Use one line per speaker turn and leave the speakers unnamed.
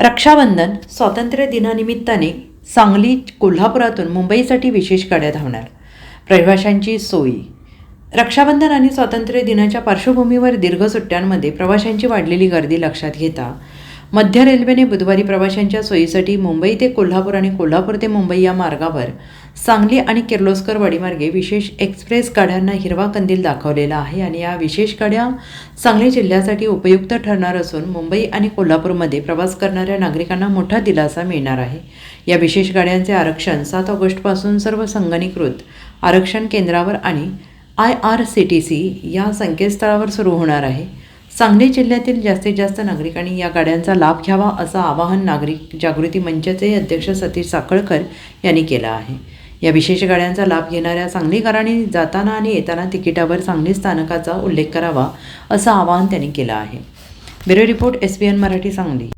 रक्षाबंधन स्वातंत्र्य दिनानिमित्ताने सांगली कोल्हापुरातून मुंबईसाठी विशेष गाड्या धावणार. प्रवाशांची सोयी. रक्षाबंधन आणि स्वातंत्र्य दिनाच्या पार्श्वभूमीवर दीर्घ सुट्ट्यांमध्ये प्रवाशांची वाढलेली गर्दी लक्षात घेता मध्य रेल्वेने बुधवारी प्रवाशांच्या सोयीसाठी मुंबई ते कोल्हापूर आणि कोल्हापूर ते मुंबई या मार्गावर सांगली आणि किर्लोस्कर वाडीमार्गे विशेष एक्सप्रेस गाड्यांना हिरवा कंदील दाखवलेला आहे आणि या विशेष गाड्या सांगली जिल्ह्यासाठी उपयुक्त ठरणार असून मुंबई आणि कोल्हापूरमध्ये प्रवास करणाऱ्या नागरिकांना मोठा दिलासा मिळणार आहे. या विशेष गाड्यांचे आरक्षण सात ऑगस्टपासून सर्व संगणीकृत आरक्षण केंद्रावर आणि I R C T C या संकेतस्थळावर सुरू होणार आहे. सांगली जिल्ह्यातील जास्तीत जास्त नागरिकांनी या गाड्यांचा लाभ घ्यावा असं आवाहन नागरिक जागृती मंचाचे अध्यक्ष सतीश साखळकर यांनी केलं आहे. या विशेष गाड्यांचा लाभ घेणाऱ्या सांगलीकरांनी जाताना आणि येताना तिकिटावर सांगली स्थानकाचा उल्लेख करावा असं आवाहन त्यांनी केलं आहे. Bureau report S B N Marathi Sangli.